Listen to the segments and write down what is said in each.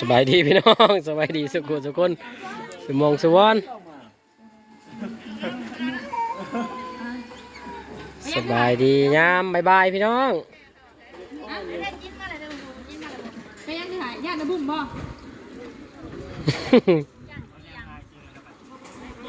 สบายดีพี่น้อง สบายดีสุขุสุคนสมองสวรรค์สบายดียามบายบายพี่น้องไปยังที่หายญาติในบุ้มบ่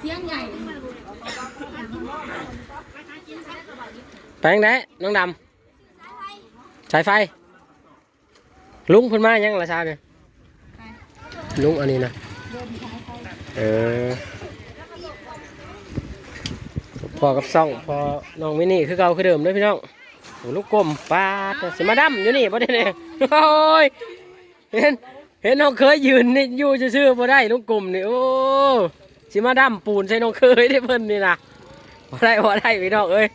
เสียงใหญ่ไปยังไงน้องดำสายไฟ ลุงเพิ่นมายังละชาเนี่ยลุงอันนี้นะเออพอกับซ่องพอน้องมินี่คือเก่าคือเดิมเลยพี่น้องโอ้ลูกกลมปาดสิมาดำอยู่นี่บ่ได้เนี่ยโอ้ยเห็นเห็นน้องเคยยืนนี่อยู่ซื่อๆบ่ได้ลูกกลมนี่โอ้สิมาดำปูนใส่น้องเคยได้เพิ่นนี่นะบ่ได้บ่ได้พี่น้องเอ้ย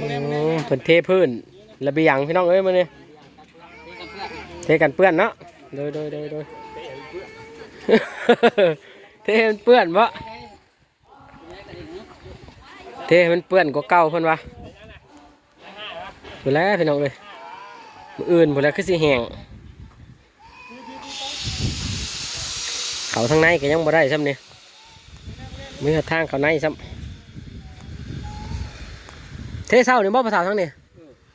มึงแน่มึงแน่มึงอืแน่มเพิ่นเทพื้นระเบียงพี่น้องเอ้ยมื้อนี้เทกันเปื้อนเนาะโดยโดยโดยโดยเทให้มันเปื้อนบ่เทให้มันเปื้อนกว่าเก่าเพิ่นวะพุ่นแล้วพี่น้องเอ้ยมื้ออื่นพุ่นแล้วคือสิแห้งเขาทางในก็ยังบ่ได้ซ้ำนี่มีแต่ทางเขาในซ้ำ เทเศร้านี่บ่ภาษาทั้งนี่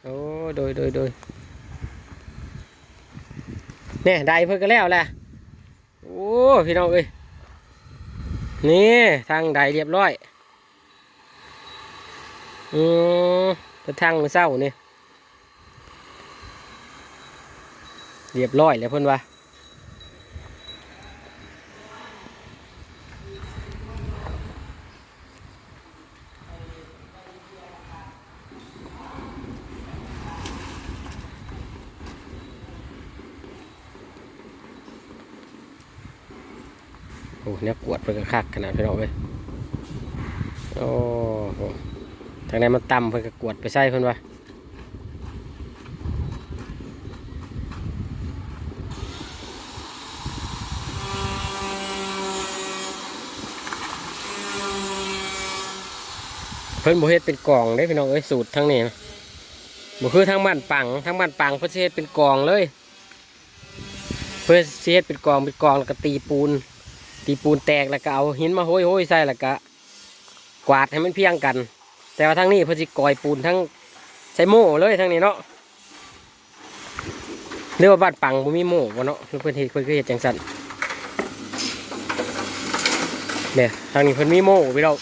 โอ้โดยโดยโดยเนี่ยได้เพิ่นก็แล้วแหละโอ้พี่น้องเอ้ยนี่ทางใดเรียบร้อยอืมเป็นทางมื้อเศร้านี่เรียบร้อยแล้วเพิ่นว่า โอ้เนี่ยกวดเพิ่นก็คักขนาดพี่น้องเอ้ยโอ้โหทางไหนมันต่ำเพิ่นก็กวดไปใส่เพิ่นว่าเพิ่นบ่เฮ็ดเป็นกล่องเด้พี่น้องเอ้ยสูตรทั้งนี้นะบ่คือทางบ้านปังทางบ้านปังเพิ่นเฮ็ดเป็นกล่องเลย เพื่อสิเฮ็ดเป็นกล่องเป็นกล่องแล้วก็ตีปูน ตีปูนแตกแล้วก็เอาหินมาโห้ยโหยใส่แล้วก็กวาดให้มันเพียงกัน แต่ว่าทั้งนี้พิ่นสิกอยปูนทั้งใช้โม่เลยทั้งนี้เนาะเรียกว่าบ้านปังบ่มีโม่บ่เนาะเพิ่อนเฮ็ดเพิ่นคือเฮ็ดจังซั่นเนี่ยทางนี้เพิ่นมีโม่พี่เรา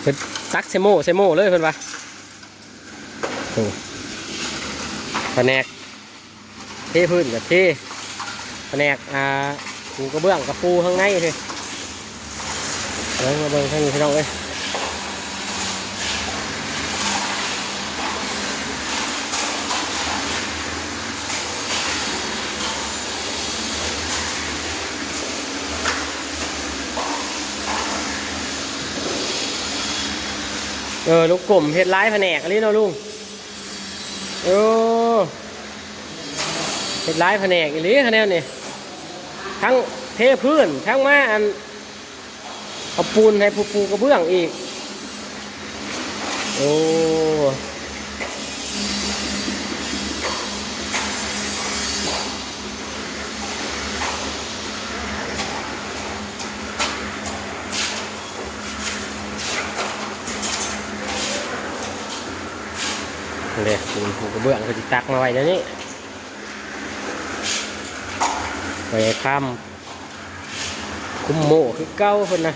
เพิ่นตักใส่โม่ใส่โม่เลยเพิ่อนว่าโอ้แผนกเทพื้นกับเทแผนกอ่า ปูกระเบื้องกับปูข้างในเลยเบิ่งมาเบิ่งข้างนี้พี่น้องเอ้ยเออลูกกลมเฮ็ดร้ายแผนกอะไรเนาะลุงโอ้เฮ็ดร้ายแผนกอีหลีคะแนนนี่ ทั้งเทพื้นทั้งมาอันเอาปูนให้ปูปูกระเบื้องอีก โอ้เดี๋ยปูนปูกระเบื้องเขาจะตักมาไว้เดี๋ยวนี้ ไปข้ามคุ้มโมคือเก้าคนนะ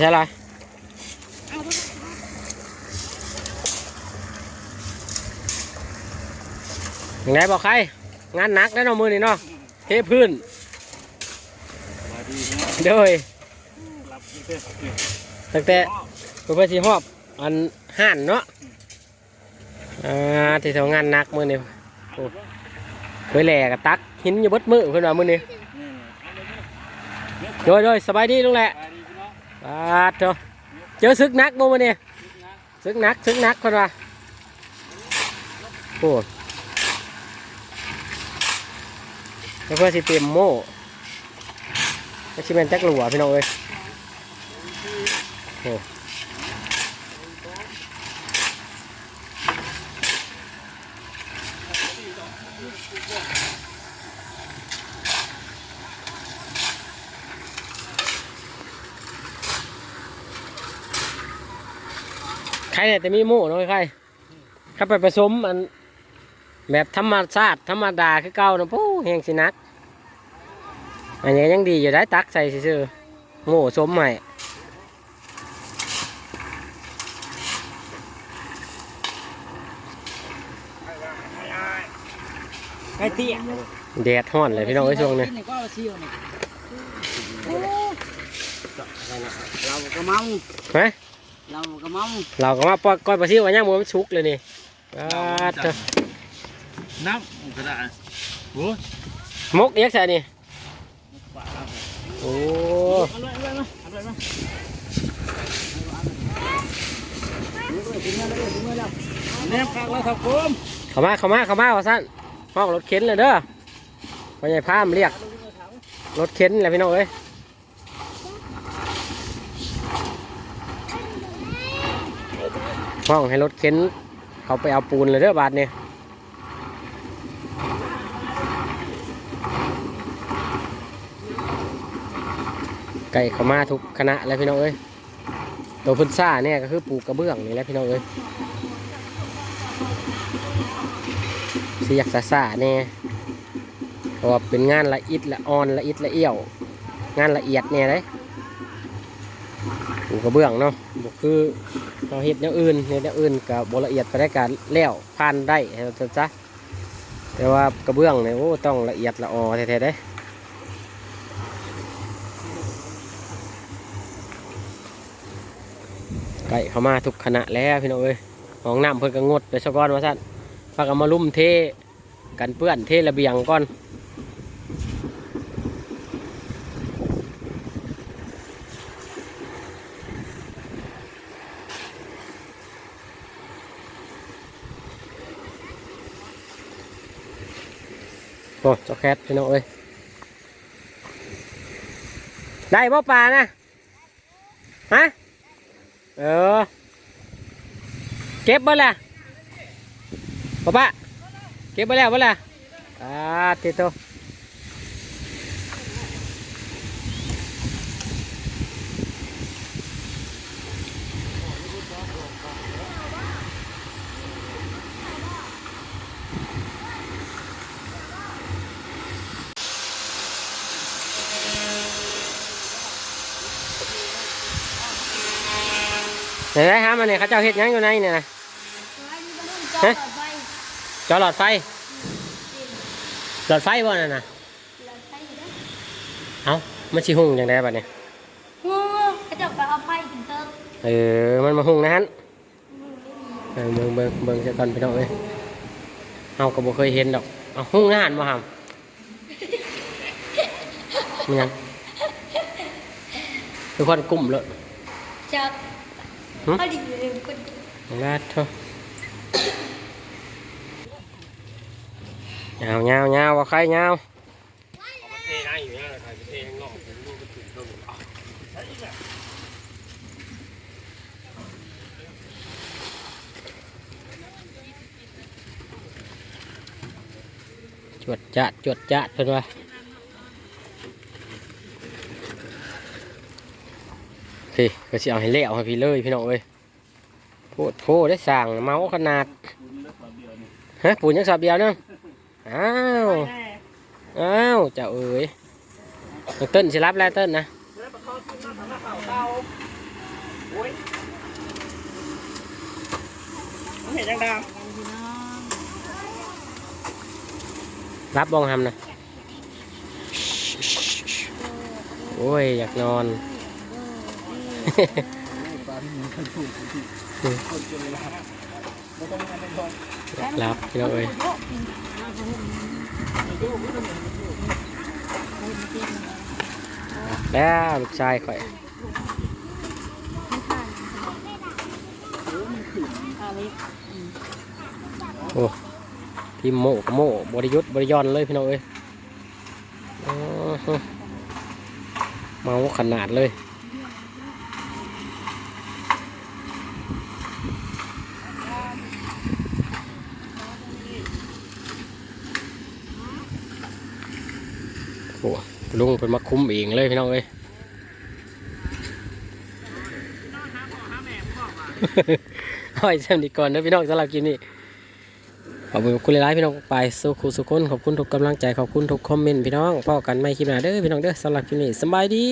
ใช่ไรยังไงบอกใคร งานหนักได้เนาะมือนี่เนาะเทพื้นมาดีนะเด้ยรับเตั้งแต่เพื่อสิหอบอันห่านเนาะอ่าที่ทำงานหนักมือนี่ไอโอ้เคยแหลกตักหินอยู่บดมือเพิ่อนว่ามือนี้โดยโดยสบายดีลุงแหละ ปาดเถอะเจอซึกนักบ่มาเนี่ยซึกนักซึกนักคนว่าโอ้แล้วเพื่อสิเตรียมโม่ก็สิแม่นจักหลัวพี่น้องเอ้ยโอ้ ใครเนี่ยจะมีโม่เนาะใครถ้าไปผสมอันแบบธรรมชาติธรรมดาคือเก่าเนาะปู้แหงสิหนัก อันนี้ยังดีอยู่ได้ตักใส่ซื่อๆโง่สมใหม่ไก่เตี้ยแดดห้อนเลยพี่น้องไอ้ยช่วงนี้นี่ก็เอาเชี่ยวนี่เราก็เมาฮะ เราก็เมาเราก็มาปอก้อยปลาซิวอันย่างมันชุกเลยนี่อ่าเถอะน้ำกระดาษโอ้ยมกเอียกใส่นี่โอ้เอาเลยเอาเลยเอาเลยมาแนมข้างแล้วครับผมเข้ามาเข้ามาเข้ามาว่าสั้นห้องรถเข็นเลยเด้อพ่อใหญ่พามเรียก รถเข็นเลยพี่น้องเอ้ย ห้องให้รถเข็นเขาไปเอาปูนเลยเด้อบาทเนี่ยไก่เขามาทุกคณะแล้วพี่น้องเอ้ยตัวพุทซ่าเนี่ยก็คือปลูกกระเบื้องนี่แหละพี่น้องเอ้ยเสียกซาซาเนี่ยเพราะว่าเป็นงานละเอียดละอ่อนละเอียดละเอี่ยว งานละเอียดเนี่ยเลย ปูกระเบื้องเนาะบคือเราเฮ็ดอย่างอื่นเฮ็ดอย่างอื่นกับบละเอียดไปได้การแล้วผ่านได้เราจะจ้ะแต่ว่ากระเบื้องเนี่ยโอ้ต้องละเอียดละออแท้ๆเด้ไก่เข้ามาทุกคณะแล้วพี่น้องเอ้ยห้องน้ำเพิ่นก็งดไปซะก่อนว่าซั่นพากันมาลุ่มเทกันเปื้อนเทระเบียงก่อน อ้เจ้าแคทพี่น้องเอ้ยได้บ่ปลานะฮะเออเก็บบ่ล่ะป้าป้าเก็บบ่แล้วบ่ล่ะอ่าติโต ไหนได้ฮะมันเนี่ยเขาเจ้าเฮ็ดหยังอยู่ในเนี่ยนะเฮ้ยจอหลอดไฟ หลอดไฟบ่นั่นน่ะเอ้ามันชิหุ่งอย่างไรบัดเนี่ยงูกระจกไปเอาไฟถึงเติมเออ มันมาหุ่งนะฮันเออเบิ่งเบิ่งเบิ่งเสียก่อนพี่น้องเอ้ยเฮาก็บ่เคยเห็นดอกเอาหุ่งนะฮันบ่หำมันหยังคือคนกลุ่มเลยจับ หึเอาดิบเลยคนลาด พี่ก็สิเอาให้เละให้พี่เลยพี่น้องเอ้ยโพดโพได้สั่งเมาขนาดฮะปูนยังสับเดียวเนึงอ้าวอ้าวเจ้าเอ้ยเต้นสิรับแล้วเต้นนะเห็นยังดาวรับบองทำนะโอ้ยอยากนอน รับพี่น้องเอ้ยแล้วลูกชายข่อยโอ้ทีมโมกโมบริยุทธ์บริยอนเลยพี่น้องเอ้ยเมาขนาดเลย โอ้ลุงเป็นมาคุ้มเองเลยพี่น้องเอ้ยห้อยแซมดีก่อนนะพี่น้องสำหรับกินนี่ขอบคุณหลายๆพี่น้องไปสู้ครูสุคนขอบคุณทุกกำลังใจขอบคุณทุกคอมเมนต์พี่น้องพ่อกันไม่คลิปหน้าเด้อพี่น้องเด้อสำหรับกินนี่สำบายดี